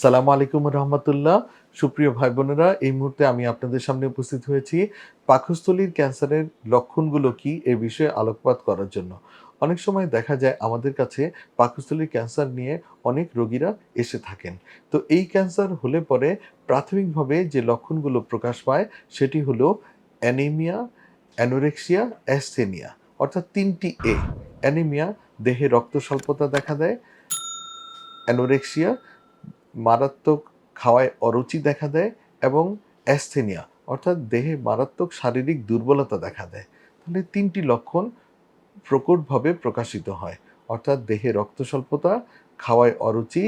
আসসালামু আলাইকুম রহমতুল্লাহ। সুপ্রিয় ভাই বোনেরা এই মুহূর্তে আমি আপনাদের সামনে উপস্থিত হয়েছি পাকস্থলীর ক্যান্সারের লক্ষণগুলো কি এ বিষয়ে আলোকপাত করার জন্য। অনেক সময় দেখা যায় আমাদের কাছে পাকস্থলীর ক্যান্সার নিয়ে অনেক রোগীরা এসে থাকেন। তো এই ক্যান্সার হলে পরে প্রাথমিকভাবে যে লক্ষণগুলো প্রকাশ পায় সেটি হলো অ্যানিমিয়া, অ্যানোরেক্সিয়া অ্যাস্থেনিয়া অর্থাৎ তিনটি এ, অ্যানিমিয়া, দেহে রক্ত স্বল্পতা দেখা দেয়, অ্যানোরেক্সিয়া মারাত্মক খাওয়ায় অরুচি দেখা দেয় এবং অ্যাস্থেনিয়া, অর্থাৎ দেহে মারাত্মক শারীরিক দুর্বলতা দেখা দেয়। তাহলে তিনটি লক্ষণ প্রকটভাবে প্রকাশিত হয়, অর্থাৎ দেহে রক্ত স্বল্পতা খাওয়ায় অরুচি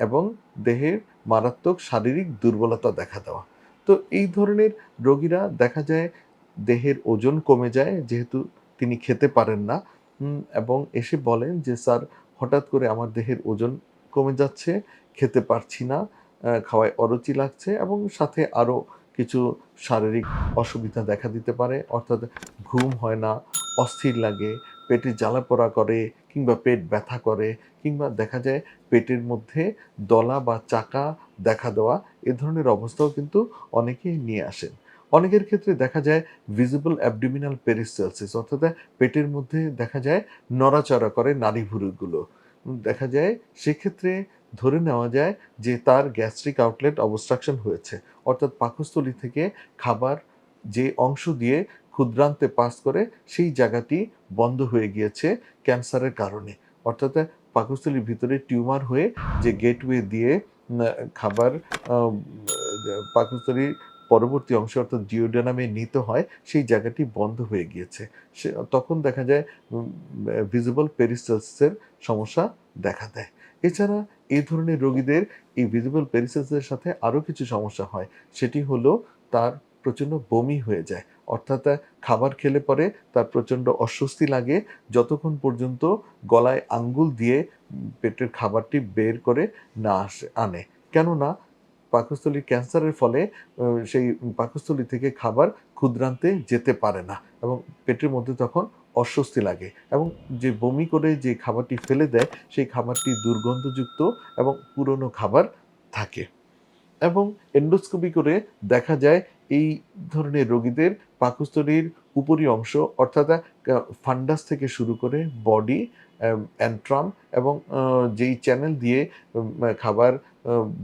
এবং দেহের মারাত্মক শারীরিক দুর্বলতা দেখা দেওয়া। তো এই ধরনের রোগীরা দেখা যায় দেহের ওজন কমে যায়, যেহেতু তিনি খেতে পারেন না। এবং এসে বলেন যে, স্যার, হঠাৎ করে আমার দেহের ওজন কমে যাচ্ছে খেতে পারছি না খাওয়ায় অরুচি লাগছে এবং সাথে আরও কিছু শারীরিক অসুবিধা দেখা দিতে পারে। অর্থাৎ ঘুম হয় না, অস্থির লাগে, পেটে জ্বালা পোড়া করে কিংবা পেট ব্যথা করে কিংবা দেখা যায় পেটের মধ্যে দলা বা চাকা দেখা দেওয়া, এ ধরনের অবস্থাও কিন্তু অনেকেই নিয়ে আসেন। অনেকের ক্ষেত্রে দেখা যায় ভিজিবল অ্যাবডোমিনাল পেরিস্টালসিস অর্থাৎ পেটের মধ্যে দেখা যায় নড়াচড়া করে নাড়ি ভুরুগুলো দেখা যায় সেক্ষেত্রে ধরে নেওয়া যায় যে তার গ্যাস্ট্রিক আউটলেট অবস্ট্রাকশন হয়েছে। অর্থাৎ পাকস্থলী থেকে খাবার যে অংশ দিয়ে ক্ষুদ্রান্তে পাস করে সেই জায়গাটি বন্ধ হয়ে গিয়েছে ক্যান্সারের কারণে। অর্থাৎ পাকস্থলীর ভিতরে টিউমার হয়ে যে গেটওয়ে দিয়ে খাবার পাকস্থলীর পরবর্তী অংশ অর্থাৎ জিওডানামে নিতে হয়, সেই জায়গাটি বন্ধ হয়ে গিয়েছে। সে, তখন দেখা যায় ভিজিবল পেরিস্টালসিসের সমস্যা দেখা দেয়। এছাড়া এই ধরনের রোগীদের এই ভিজিবল পেরিস্টালসিসের সাথে আরও কিছু সমস্যা হয়। সেটি হলো তার প্রচণ্ড বমি হয়ে যায়। অর্থাৎ খাবার খেলে পরে তার প্রচণ্ড অস্বস্তি লাগে। যতক্ষণ পর্যন্ত গলায় আঙ্গুল দিয়ে পেটের খাবারটি বের করে না আসে, আনে। কেননা পাকস্থলীর ক্যান্সারের ফলে সেই পাকস্থলী থেকে খাবার ক্ষুদ্রান্তে যেতে পারে না এবং পেটের মধ্যে তখন অস্বস্তি লাগে এবং যে বমি করে যে খাবারটি ফেলে দেয়, সেই খাবারটি দুর্গন্ধযুক্ত এবং পুরনো খাবার থাকে। এবং এন্ডোস্কোপি করে দেখা যায় এই ধরনের রোগীদের পাকস্থলীর উপরি অংশ, অর্থাৎ ফান্ডাস থেকে শুরু করে বডি অ্যান্ট্রাম এবং যেই চ্যানেল দিয়ে খাবার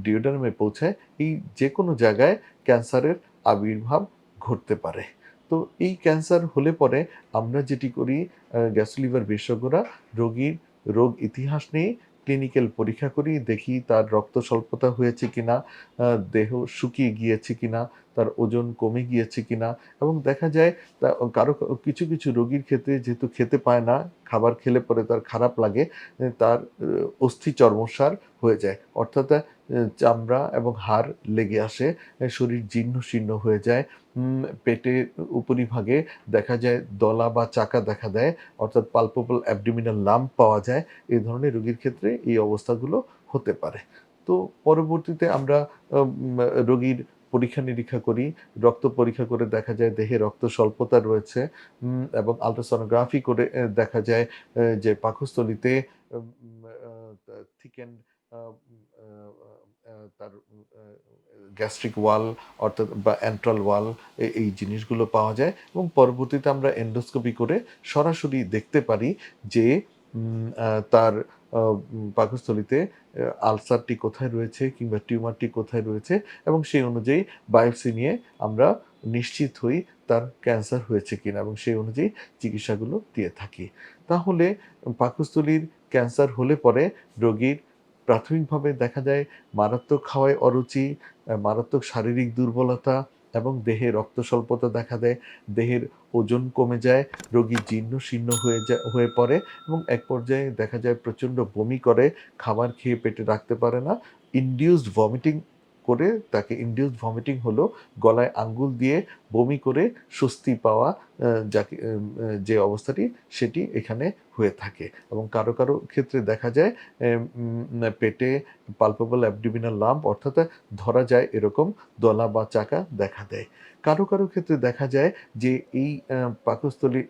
ডিওডারমে পৌঁছায়, এই যে কোনো জায়গায় ক্যান্সারের আবির্ভাব ঘটতে পারে। তো এই ক্যান্সার হলে পরে আমরা যেটি করি গ্যাসোলিভার বিশেষজ্ঞরা রোগীর রোগ ইতিহাস নিয়ে ক্লিনিক্যাল পরীক্ষা করি, দেখি তার রক্ত স্বল্পতা হয়েছে কিনা দেহ শুকিয়ে গিয়েছে কিনা, তার ওজন কমে গিয়েছে কিনা এবং দেখা যায় তা কারও কিছু কিছু রোগীর ক্ষেত্রে যেহেতু খেতে পায় না, খাবার খেলে পরে তার খারাপ লাগে, তার অস্থি চর্মসার হয়ে যায়। অর্থাৎ চামড়া এবং হাড় লেগে আসে শরীর জীর্ণ শীর্ণ হয়ে যায়। পেটের উপরিভাগে দেখা যায় দলা বা চাকা দেখা দেয়, অর্থাৎ পালপোবল অ্যাবডোমিনাল লাম্প পাওয়া যায়। এই ধরনের রোগীর ক্ষেত্রে এই অবস্থাগুলো হতে পারে। তো পরবর্তীতে আমরা রোগীর পরীক্ষা নিরীক্ষা করি, রক্ত পরীক্ষা করে দেখা যায় দেহে রক্ত স্বল্পতা রয়েছে এবং আলট্রাসোনোগ্রাফি করে দেখা যায় যে পাকস্থলীতে থিকেন তার গ্যাস্ট্রিক ওয়াল অর্থাৎ বা অ্যান্ট্রাল ওয়াল এই জিনিসগুলো পাওয়া যায় এবং পরবর্তীতে আমরা এন্ডোস্কোপি করে সরাসরি দেখতে পারি যে তার পাকস্থলীতে আলসারটি কোথায় রয়েছে কিংবা টিউমারটি কোথায় রয়েছে এবং সেই অনুযায়ী বায়োপসি নিয়ে আমরা নিশ্চিত হই তার ক্যান্সার হয়েছে কিনা এবং সেই অনুযায়ী চিকিৎসাগুলো দিয়ে থাকি। তাহলে পাকস্থলীর ক্যান্সার হলে পরে রোগীর প্রাথমিকভাবে দেখা যায় মারাত্মক খাওয়ায় অরুচি মারাত্মক শারীরিক দুর্বলতা এবং দেহে রক্ত স্বল্পতা দেখা দেয়। দেহের ওজন কমে যায়, রোগী জীর্ণ শীর্ণ হয়ে যা হয়ে পড়ে এবং এক পর্যায়ে দেখা যায় প্রচণ্ড বমি করে, খাবার খেয়ে পেটে রাখতে পারে না। ইনডিউসড ভমিটিং করে তাকে ইনডিউসড ভমিটিং হলো গলায় আঙ্গুল দিয়ে বমি করে স্বস্তি পাওয়া যাকে যে অবস্থাটি সেটি এখানে হয়ে থাকে। এবং কারও কারও ক্ষেত্রে দেখা যায় পেটে পালপেবল অ্যাবডোমিনাল লাম্প অর্থাৎ ধরা যায় এরকম দলা বা চাকা দেখা দেয়। কারও কারও ক্ষেত্রে দেখা যায় যে এই আহ, পাকস্থলীর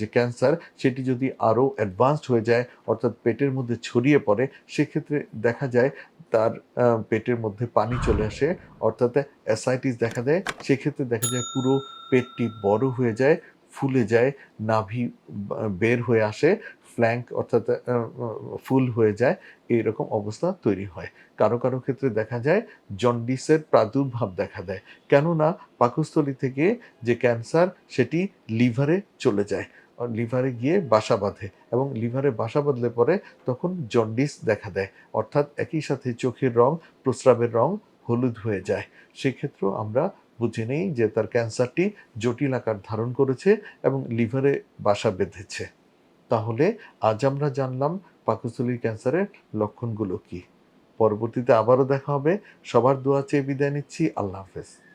যে ক্যান্সার সেটি যদি আরও অ্যাডভান্সড হয়ে যায় অর্থাৎ পেটের মধ্যে ছড়িয়ে পড়ে সেক্ষেত্রে দেখা যায় তার পেটের মধ্যে পানি চলে আসে, অর্থাৎ অ্যাসাইটিস দেখা দেয়। সেক্ষেত্রে দেখা যায় পুরো পেটটি বড় হয়ে যায়, ফুলে যায়, নাভি বের হয়ে আসে ফ্ল্যাঙ্ক অর্থাৎ ফুল হয়ে যায়, এইরকম অবস্থা তৈরি হয়। কারও কারও ক্ষেত্রে দেখা যায় জন্ডিসের প্রাদুর্ভাব দেখা দেয়। কেননা পাকস্থলী থেকে যে ক্যান্সার, সেটি লিভারে চলে যায়। লিভারে গিয়ে বাসা বাঁধে এবং লিভারে বাসা বাঁধলে পরে তখন জন্ডিস দেখা দেয়। অর্থাৎ একই সাথে চোখের রং, প্রস্রাবের রং হলুদ হয়ে যায়। সেক্ষেত্রেও আমরা বুঝে নেই যে তার ক্যান্সারটি জটিল আকার ধারণ করেছে এবং লিভারে বাসা বেঁধেছে। তাহলে আজ আমরা জানলাম পাকস্থলীর ক্যান্সারের লক্ষণগুলো কি। পরবর্তীতে আবারও দেখা হবে। সবার দোয়া চেয়ে বিদায় নিচ্ছি। আল্লাহ হাফেজ।